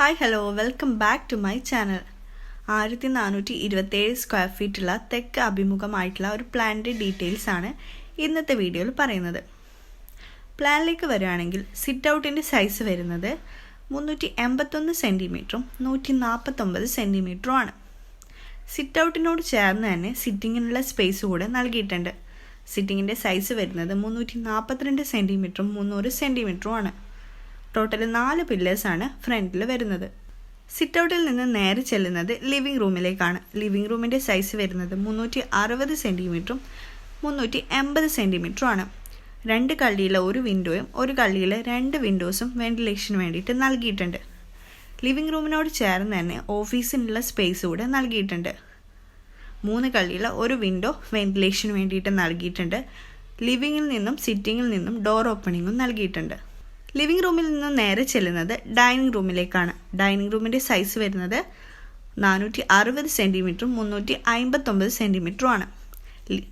Hi hello welcome back to my channel ആയിരത്തി നാനൂറ്റി ഇരുപത്തേഴ് സ്ക്വയർ ഫീറ്റുള്ള തെക്ക് അഭിമുഖമായിട്ടുള്ള ഒരു പ്ലാനിന്റെ ഡീറ്റെയിൽസ് ആണ് ഇന്നത്തെ വീഡിയോയിൽ പറയുന്നത്. പ്ലാനിലേക്ക് വരികയാണെങ്കിൽ സിറ്റ് ഔട്ടിന്റെ സൈസ് വരുന്നത് മുന്നൂറ്റി എൺപത്തൊന്ന് സെന്റിമീറ്ററും നൂറ്റി നാൽപ്പത്തൊമ്പത് സെന്റിമീറ്ററും ആണ്. സിറ്റ് ഔട്ടിനോട് ചേർന്ന് തന്നെ സിറ്റിങ്ങിനുള്ള സ്പേസ് കൂടെ നൽകിയിട്ടുണ്ട്. സിറ്റിങ്ങിന്റെ സൈസ് വരുന്നത് മുന്നൂറ്റി നാൽപ്പത്തിരണ്ട് സെന്റിമീറ്ററും മുന്നൂറ് സെന്റിമീറ്ററും ആണ്. ടോട്ടൽ നാല് പില്ലേഴ്സാണ് ഫ്രണ്ടിൽ വരുന്നത്. സിറ്റ് ഔട്ടിൽ നിന്ന് നേരെ ചെല്ലുന്നത് ലിവിംഗ് റൂമിലേക്കാണ് ലിവിംഗ് റൂമിന്റെ സൈസ് വരുന്നത് മുന്നൂറ്റി അറുപത് സെന്റിമീറ്ററും മുന്നൂറ്റി എൺപത് സെന്റിമീറ്ററും ആണ്. രണ്ട് കള്ളിയിലെ ഒരു വിൻഡോയും ഒരു കള്ളിയിലെ രണ്ട് വിൻഡോസും വെന്റിലേഷന് വേണ്ടിയിട്ട് നൽകിയിട്ടുണ്ട്. ലിവിംഗ് റൂമിനോട് ചേർന്ന് തന്നെ ഓഫീസിനുള്ള സ്പേസ് കൂടെ നൽകിയിട്ടുണ്ട്. മൂന്ന് കള്ളിയിലെ ഒരു വിൻഡോ വെന്റിലേഷന് വേണ്ടിയിട്ട് നൽകിയിട്ടുണ്ട്. ലിവിങ്ങിൽ നിന്നും സിറ്റിങ്ങിൽ നിന്നും ഡോർ ഓപ്പണിങ്ങും നൽകിയിട്ടുണ്ട്. ലിവിംഗ് റൂമിൽ നിന്ന് നേരെ ചെല്ലുന്നത് ഡൈനിങ് റൂമിലേക്കാണ്. ഡൈനിങ് റൂമിന്റെ സൈസ് വരുന്നത് നാനൂറ്റി അറുപത് സെന്റിമീറ്ററും മുന്നൂറ്റി അമ്പത്തൊമ്പത് സെന്റിമീറ്ററും ആണ്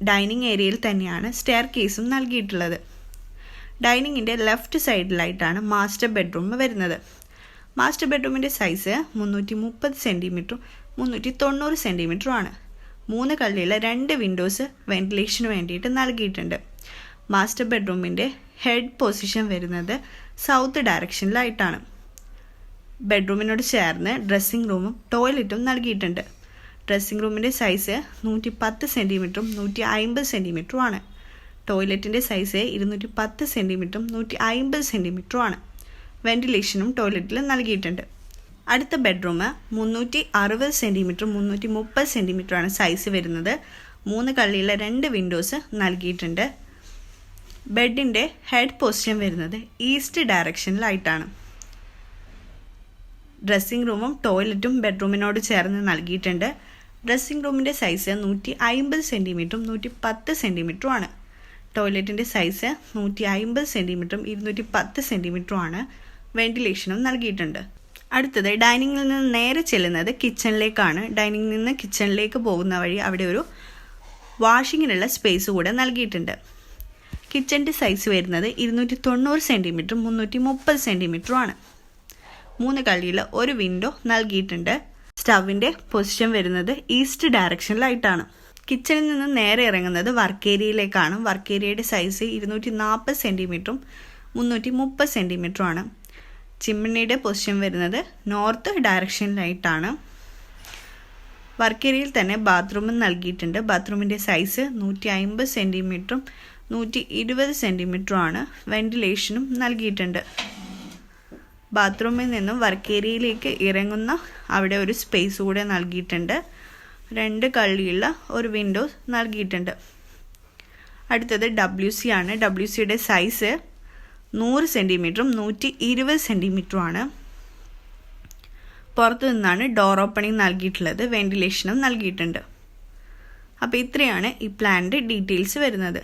ഡൈനിങ് ഏരിയയിൽ തന്നെയാണ് സ്റ്റെയർ കേസും നൽകിയിട്ടുള്ളത്. ഡൈനിങ്ങിന്റെ ലെഫ്റ്റ് സൈഡിലായിട്ടാണ് മാസ്റ്റർ ബെഡ്റൂം വരുന്നത്. മാസ്റ്റർ ബെഡ്റൂമിന്റെ സൈസ് മുന്നൂറ്റി മുപ്പത് സെന്റിമീറ്ററും മുന്നൂറ്റി തൊണ്ണൂറ് സെന്റിമീറ്ററുമാണ് മൂന്ന് കള്ളിയുള്ള രണ്ട് വിൻഡോസ് വെന്റിലേഷന് വേണ്ടിയിട്ട് നൽകിയിട്ടുണ്ട്. മാസ്റ്റർ ബെഡ്റൂമിന്റെ ഹെഡ് പൊസിഷൻ വരുന്നത് സൗത്ത് ഡയറക്ഷനിലായിട്ടാണ്. ബെഡ്റൂമിനോട് ചേർന്ന് ഡ്രസ്സിംഗ് റൂമും ടോയ്ലറ്റും നൽകിയിട്ടുണ്ട്. ഡ്രസ്സിംഗ് റൂമിന്റെ സൈസ് നൂറ്റി പത്ത് സെന്റിമീറ്ററും നൂറ്റി അമ്പത് സെന്റിമീറ്ററും ആണ് ടോയ്ലറ്റിന്റെ സൈസ് ഇരുന്നൂറ്റി പത്ത് സെന്റിമീറ്ററും നൂറ്റി അമ്പത് സെന്റിമീറ്ററും ആണ് വെന്റിലേഷനും ടോയ്ലറ്റിൽ നൽകിയിട്ടുണ്ട്. അടുത്ത ബെഡ്റൂം മുന്നൂറ്റി അറുപത് സെന്റിമീറ്ററും മുന്നൂറ്റി മുപ്പത് സെന്റിമീറ്ററാണ് സൈസ് വരുന്നത്. മൂന്ന് കള്ളിയിലെ രണ്ട് വിൻഡോസ് നൽകിയിട്ടുണ്ട്. ബെഡിന്റെ ഹെഡ് പൊസിഷൻ വരുന്നത് ഈസ്റ്റ് ഡയറക്ഷനിലായിട്ടാണ്. ഡ്രസ്സിംഗ് റൂമും ടോയ്ലറ്റും ബെഡ്റൂമിനോട് ചേർന്ന് നൽകിയിട്ടുണ്ട്. ഡ്രസ്സിംഗ് റൂമിന്റെ സൈസ് നൂറ്റി അമ്പത് സെന്റിമീറ്ററും നൂറ്റി പത്ത് സെന്റിമീറ്ററും ആണ് ടോയ്ലറ്റിന്റെ സൈസ് നൂറ്റി അമ്പത് സെന്റിമീറ്ററും ഇരുന്നൂറ്റി പത്ത് സെന്റിമീറ്ററും ആണ് വെന്റിലേഷനും നൽകിയിട്ടുണ്ട്. അടുത്തത് ഡൈനിങ്ങിൽ നിന്ന് നേരെ ചെല്ലുന്നത് കിച്ചണിലേക്കാണ്. ഡൈനിങ്ങിൽ നിന്ന് കിച്ചണിലേക്ക് പോകുന്ന വഴി അവിടെ ഒരു വാഷിങ്ങിനുള്ള സ്പേസ് കൂടെ നൽകിയിട്ടുണ്ട്. കിച്ചന്റെ സൈസ് വരുന്നത് ഇരുന്നൂറ്റി തൊണ്ണൂറ് സെന്റിമീറ്ററും മുന്നൂറ്റി മുപ്പത് സെന്റിമീറ്ററും ആണ്. മൂന്ന് കള്ളിയിൽ ഒരു വിൻഡോ നൽകിയിട്ടുണ്ട്. സ്റ്റവിന്റെ പൊസിഷൻ വരുന്നത് ഈസ്റ്റ് ഡയറക്ഷനിലായിട്ടാണ് കിച്ചണിൽ നിന്ന് നേരെ ഇറങ്ങുന്നത് വർക്ക് ഏരിയയിലേക്കാണ് വർക്ക് ഏരിയയുടെ സൈസ് ഇരുന്നൂറ്റി നാൽപ്പത് സെന്റിമീറ്ററും മുന്നൂറ്റി മുപ്പത് സെന്റിമീറ്ററും ആണ്. ചിമ്മിണിയുടെ പൊസിഷൻ വരുന്നത് നോർത്ത് ഡയറക്ഷനിലായിട്ടാണ് വർക്ക് ഏരിയയിൽ തന്നെ ബാത്റൂമും നൽകിയിട്ടുണ്ട്. ബാത്റൂമിന്റെ സൈസ് നൂറ്റി അമ്പത് സെന്റിമീറ്ററും നൂറ്റി ഇരുപത് സെന്റിമീറ്ററുമാണ് വെന്റിലേഷനും നൽകിയിട്ടുണ്ട്. ബാത്റൂമിൽ നിന്നും വർക്ക് ഏരിയയിലേക്ക് ഇറങ്ങുന്ന അവിടെ ഒരു സ്പേസ് കൂടെ നൽകിയിട്ടുണ്ട്. രണ്ട് കള്ളിയുള്ള ഒരു വിൻഡോ നൽകിയിട്ടുണ്ട്. അടുത്തത് ഡബ്ല്യു സി ആണ്. ഡബ്ല്യു സിയുടെ സൈസ് നൂറ് സെന്റിമീറ്ററും നൂറ്റി ഇരുപത് സെന്റിമീറ്ററും ആണ് പുറത്തു നിന്നാണ് ഡോർ ഓപ്പണിംഗ് നൽകിയിട്ടുള്ളത്. വെന്റിലേഷനും നൽകിയിട്ടുണ്ട്. അപ്പോൾ ഇത്രയാണ് ഈ പ്ലാനിന്റെ ഡീറ്റെയിൽസ് വരുന്നത്.